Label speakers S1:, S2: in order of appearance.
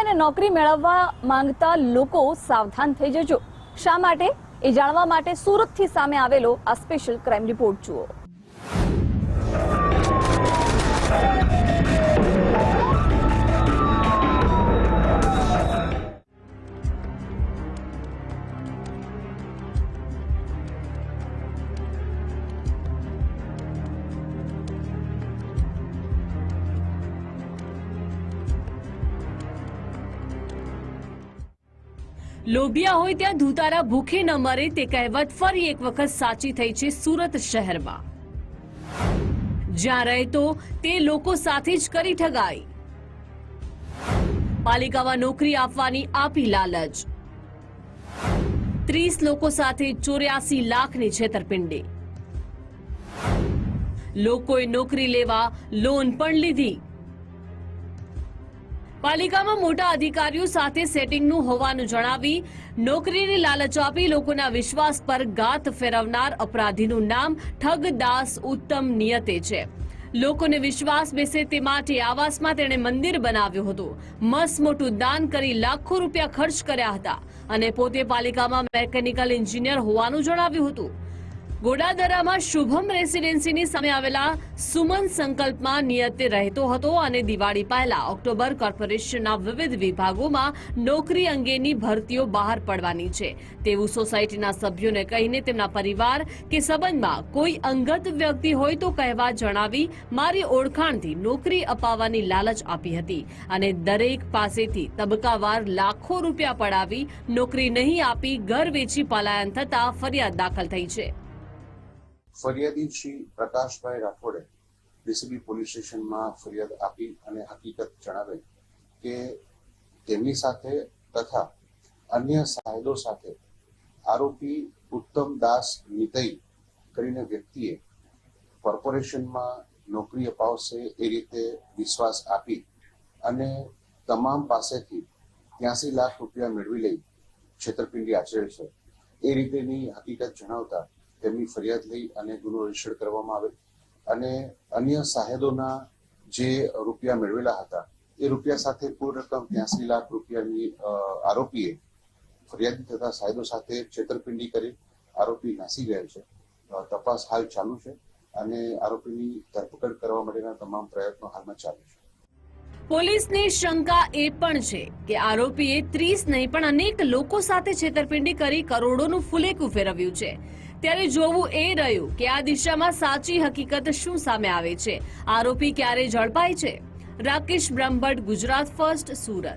S1: અને નોકરી મેળવવા માંગતા લોકો સાવધાન થઈ જજો. શા માટે? એ જાણવા માટે સુરતથી સામે આવેલો આ સ્પેશિયલ ક્રાઇમ રિપોર્ટ જુઓ.
S2: લોભિયા હોય ત્યાં ધૂતારા ભૂખે ન મરે તે કહેવત ફરી એક વખત સાચી થઈ છે સુરત શહેરમાં. જ્યાં રહેતો તે લોકો સાથે જ કરી ઠગાઈ. પાલિકામાં નોકરી આપવાની આપી લાલચ. ત્રીસ લોકો સાથે ચોર્યાસી લાખની છેતરપિંડી. લોકોએ નોકરી લેવા લોન પણ લીધી. પાલિકામાં મોટા અધિકારીઓ સાથે સેટિંગનું હોવાનું જણાવી નોકરીની લાલચ આપી લોકોના વિશ્વાસ પર ગાત ફેરવનાર અપરાધીનું નામ ઠગદાસ ઉત્તમ નિયતે છે. લોકોને વિશ્વાસ બેસે તે માટે આવાસમાં તેણે મંદિર બનાવ્યું હતું. મસ મોટું દાન કરી લાખો રૂપિયા ખર્ચ કર્યા હતા અને પોતે પાલિકામાં મેકેનિકલ એન્જિનિયર હોવાનું જણાવ્યું હતું. ગોડાદરામાં શુભમ રેસિડેન્સીની સામે આવેલા સુમન સંકલ્પમાં નિયતે રહેતો હતો અને દિવાળી પહેલા ઓક્ટોબર કોર્પોરેશનના વિવિધ વિભાગોમાં નોકરી અંગેની ભરતીઓ બહાર પડવાની છે. તેવું સોસાયટીના સભ્યોને કહીને તેમના પરિવાર કે સંબંધમાં કોઈ અંગત વ્યક્તિ હોય તો કહેવા જણાવી મારી ઓળખાણથી નોકરી અપાવવાની લાલચ આપી હતી અને દરેક પાસેથી તબક્કાવાર લાખો રૂપિયા પડાવી નોકરી નહીં આપી ઘર વેચી પલાયન થતા ફરિયાદ દાખલ થઈ છે.
S3: ફરિયાદી શ્રી પ્રકાશભાઈ રાઠોડે ડીસીબી પોલીસ સ્ટેશનમાં ફરિયાદ આપી અને હકીકત જણાવે કે તેમની સાથે તથા અન્ય સાહેદો સાથે આરોપી ઉત્તમ દાસ નિતઈ કરીને વ્યક્તિએ કોર્પોરેશનમાં નોકરી અપાવશે એ રીતે વિશ્વાસ આપી અને તમામ પાસેથી ત્યાસી લાખ રૂપિયા મેળવી લઈ છેતરપિંડી આચરેલ છે. એ રીતેની હકીકત જણાવતા તેમની ફરિયાદ લઈ અને ગુનો રજિસ્ટર કરવામાં આવે. અને અન્ય સાહેદોના જે રૂપિયા મેળવેલા હતા, એ રૂપિયા સાથે કુલ રકમ ત્યાસી લાખ રૂપિયાની આરોપીએ ફરિયાદી તથા સાહેદો સાથે છેતરપિંડી કરી. આરોપી નાસી ગયા છે. તપાસ હાલ ચાલુ છે અને આરોપીની ધરપકડ કરવા માટેના તમામ પ્રયત્નો હાલમાં ચાલુ છે.
S2: પોલીસની શંકા એ પણ છે કે આરોપીએ ત્રીસ નહીં પણ અનેક લોકો સાથે છેતરપિંડી કરી કરોડોનું ફુલેકું ફેરવ્યું છે. ત્યારે જોવું એ રહ્યું કે આ દિશામાં સાચી હકીકત શું સામે આવે છે. આરોપી ક્યારે ઝડપાય છે? રાકેશ બ્રહ્મભટ્ટ, ગુજરાત ફર્સ્ટ સુરત.